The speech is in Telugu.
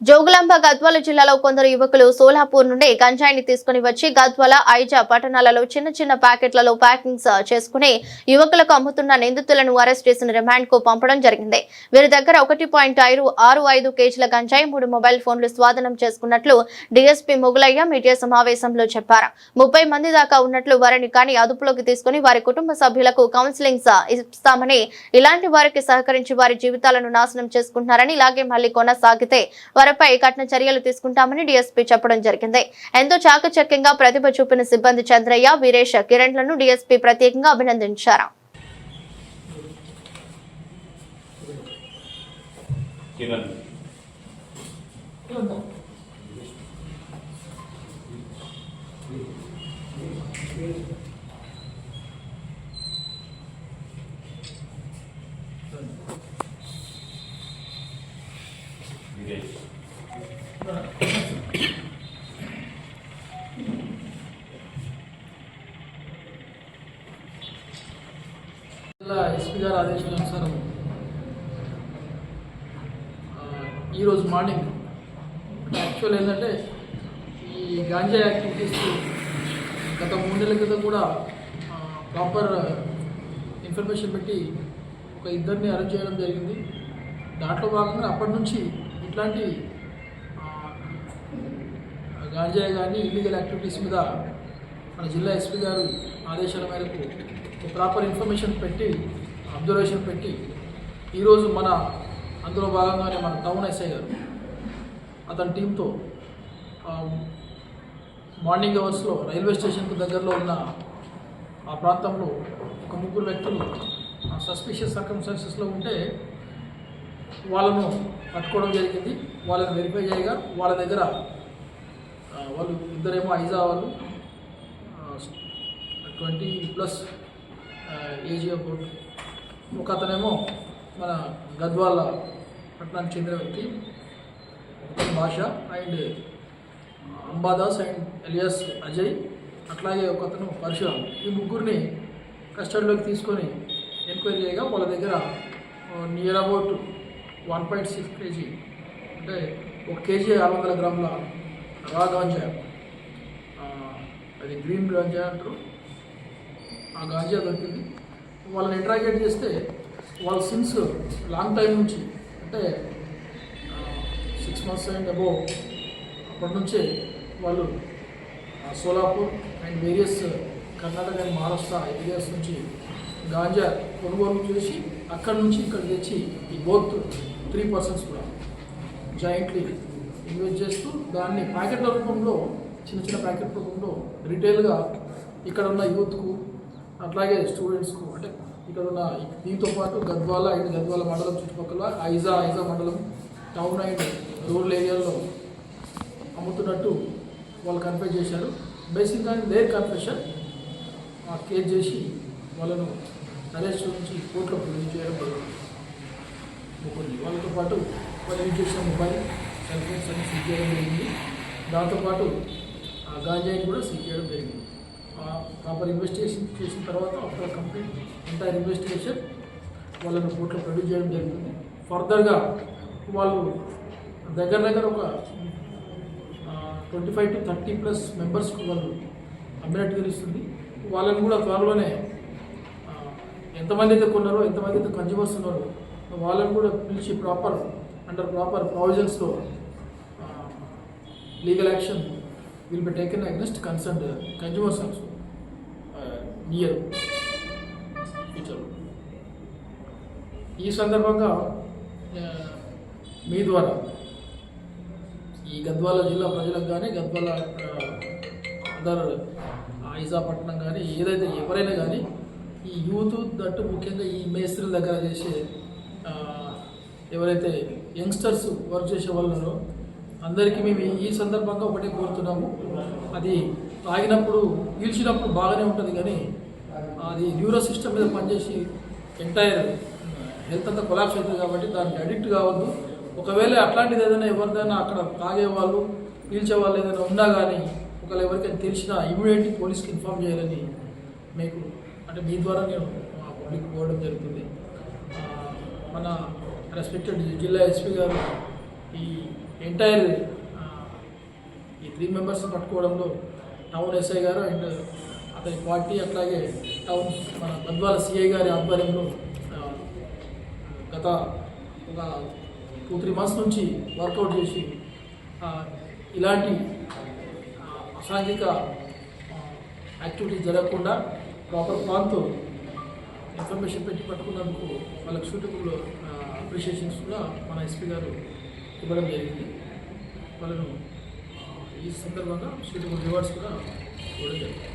జోగులాంబ గద్వాల జిల్లాలో కొందరు యువకులు సోలాపూర్ నుండి గంజాయిని తీసుకుని వచ్చి గద్వాల ఐజా పట్టణాలలో చిన్న చిన్న ప్యాకెట్లలో ప్యాకింగ్స్ చేసుకుని యువకులకు అమ్ముతున్న నిందితులను అరెస్ట్ చేసిన రిమాండ్కు పంపడం జరిగింది. వీరి దగ్గర ఒకటి పాయింట్ ఐదు ఆరు ఐదు కేజీల గంజాయి మూడు మొబైల్ ఫోన్లు స్వాధీనం చేసుకున్నట్లు డీఎస్పీ మొగులయ్య మీడియా సమావేశంలో చెప్పారు. ముప్పై మంది దాకా ఉన్నట్లు వారిని కానీ అదుపులోకి తీసుకుని వారి కుటుంబ సభ్యులకు కౌన్సిలింగ్ ఇస్తామని ఇలాంటి వారికి సహకరించి వారి జీవితాలను నాశనం చేసుకుంటున్నారని ఇలాగే మళ్ళీ కొనసాగితే వారిపై కఠిన చర్యలు తీసుకుంటామని డీఎస్పీ చెప్పడం జరిగింది. ఎంతో చాకచక్యంగా ప్రతిభ చూపిన సిబ్బంది చంద్రయ్య వీరేష్ కిరణ్లను డీఎస్పీ ప్రత్యేకంగా అభినందించారు. కిరణ్. ఎస్పీ గారి ఆదేశానుసారం ఆ, ఈరోజు మార్నింగ్ యాక్చువల్ ఏంటంటే ఈ గాంజా యాక్టివిటీస్ గత మూడు నెలల క్రితం కూడా ప్రాపర్ ఇన్ఫర్మేషన్ పెట్టి ఒక ఇద్దరిని అరెస్ట్ చేయడం జరిగింది. దాంట్లో భాగంగా అప్పటి నుంచి ఇట్లాంటి ఆ, గాంజా కానీ ఇల్లీగల్ యాక్టివిటీస్ మీద మన జిల్లా ఎస్పీ గారు ఆదేశాల మేరకు ప్రాపర్ ఇన్ఫర్మేషన్ పెట్టి అబ్జర్వేషన్ పెట్టి ఈరోజు మన అందులో భాగంగానే మన టౌన్ ఎస్ఐ గారు అతని టీంతో మార్నింగ్ అవర్స్లో రైల్వే స్టేషన్కు దగ్గరలో ఉన్న ఆ ప్రాంతంలో ఒక ముగ్గురు వ్యక్తులు సస్పిషియస్ సర్కమ్స్టాన్సెస్లో ఉంటే వాళ్ళను పట్టుకోవడం జరిగింది. వాళ్ళని వెరిఫై చేయగా వాళ్ళ దగ్గర వాళ్ళు ఇద్దరేమో ఐజా వాళ్ళు ట్వంటీ ప్లస్ ఏజ్ అబౌట్ ఒక అతనేమో మన గద్వాల పట్టణానికి చెందిన వ్యక్తి. Basha and Ambadas and alias Ajay. అట్లాగే ఒక అతను పరశురామ్. ఈ ముగ్గురిని కస్టడీలోకి తీసుకొని ఎంక్వైరీ చేయగా వాళ్ళ దగ్గర near about one point six KG అంటే ఒక కేజీ ఆరు వందల గ్రాముల రా గాంజా. అది గ్రీన్ గాంజా అంటారు. ఆ గాంజా దొరికింది. వాళ్ళని ఇంట్రాగేట్ చేస్తే వాళ్ళ సిన్స్ లాంగ్ టైం నుంచి అంటే సిక్స్ మంత్స్ అండ్ అబోవ్ అప్పటి నుంచే వాళ్ళు Solapur and various Karnataka and Maharashtra areas నుంచి గాంజా కొనుగోలు చేసి అక్కడి నుంచి ఇక్కడ తెచ్చి ఈ బోత్ త్రీ పర్సన్స్ కూడా జాయింట్లీ ఇన్వెస్ట్ చేస్తూ దాన్ని ప్యాకెట్ల రూపంలో చిన్న చిన్న ప్యాకెట్ రూపంలో రిటైల్గా ఇక్కడ ఉన్న యూత్కు అట్లాగే స్టూడెంట్స్కు అంటే ఇక్కడ ఉన్న దీంతో పాటు గద్వాల అండ్ గద్వాల మండలం చుట్టుపక్కల ఐజా ఐజా మండలం టౌన్ అండ్ రూరల్ ఏరియాలో అమ్ముతున్నట్టు వాళ్ళు కన్ఫ్యూజ్ చేశారు. బేసిక్గా దేర్ కన్ఫెషన్ కేర్ చేసి వాళ్ళను అరెస్ట్ నుంచి కోర్టులో ప్రొడ్యూస్ చేయడం జరిగింది. వాళ్ళతో పాటు వాళ్ళు యూజ్ చేసిన మొబైల్ సెల్ ఫోన్స్ అన్ని సీజ్ చేయడం జరిగింది. దాంతోపాటు ఆ గాంజాయిని కూడా సీజ్ చేయడం జరిగింది. ప్రాపర్ ఇన్వెస్టిగేషన్ చేసిన తర్వాత ఆఫ్టర్ కంప్లీట్ ఎంటైర్ ఇన్వెస్టిగేషన్ వాళ్ళను కోర్టులో ప్రొడ్యూస్ చేయడం జరుగుతుంది ఫర్దర్గా వాళ్ళు దగ్గర దగ్గర ఒక twenty five to thirty plus మెంబర్స్కి వాళ్ళు అమ్మినట్టు తెలుస్తుంది. వాళ్ళని కూడా త్వరలోనే ఎంతమంది అయితే కొన్నారో ఎంతమంది అయితే కన్జ్యూమర్స్ ఉన్నారో వాళ్ళని కూడా పిలిచి proper under proper ప్రావిజన్స్లో legal action will be taken against concern consumers also near ఫ్యూచర్లో ఈ సందర్భంగా మీ ద్వారా ఈ గద్వాల జిల్లా ప్రజలకు కానీ గద్వాల అందర్ ఐజాపట్నం కానీ ఏదైతే ఎవరైనా కానీ ఈ యూత్ దట్టు ముఖ్యంగా ఈ మేస్త్రుల దగ్గర చేసే ఎవరైతే యంగ్స్టర్స్ వర్క్ చేసే వాళ్ళు ఉన్నారో అందరికీ మేము ఈ- సందర్భంగా ఒకటే కోరుతున్నాము. అది తాగినప్పుడు పీల్చినప్పుడు బాగానే ఉంటుంది కానీ అది న్యూరో సిస్టమ్ మీద పనిచేసి ఎంటైర్ హెల్త్ అంతా కొలాప్స్ అవుతుంది కాబట్టి దానికి అడిక్ట్ కావద్దు. ఒకవేళ అట్లాంటిది ఏదైనా ఎవరిదైనా అక్కడ తాగేవాళ్ళు పీల్చే వాళ్ళు ఏదైనా ఉన్నా కానీ ఒకవేళ ఎవరికైనా తెలిసినా ఇమీడియట్లీ పోలీస్కి ఇన్ఫామ్ చేయాలని మీకు అంటే మీ ద్వారా నేను పబ్లిక్ పోవడం జరుగుతుంది. మన రెస్పెక్టెడ్ జిల్లా ఎస్పీ గారు ఈ ఎంటైర్ ఈ త్రీ మెంబర్స్ పట్టుకోవడంలో టౌన్ ఎస్ఐ గారు అండ్ అతని పార్టీ అట్లాగే టౌన్ మన గద్వాల సిఐ గారి ఆధ్వర్యంలో గత ఒక టూ త్రీ మంత్స్ నుంచి వర్కౌట్ చేసి ఇలాంటి అసాంఘిక యాక్టివిటీస్ జరగకుండా ప్రాపర్ ప్లాన్తో ఇన్ఫర్మేషన్ పెట్టి పట్టుకున్నందుకు వాళ్ళకి సూటబుల్ అప్రిషియేషన్స్ కూడా మన ఎస్పీ గారు ఇవ్వడం జరిగింది. వాళ్ళను ఈ సందర్భంగా సూటబుల్ రివార్డ్స్ కూడా ఇవ్వడం జరిగింది.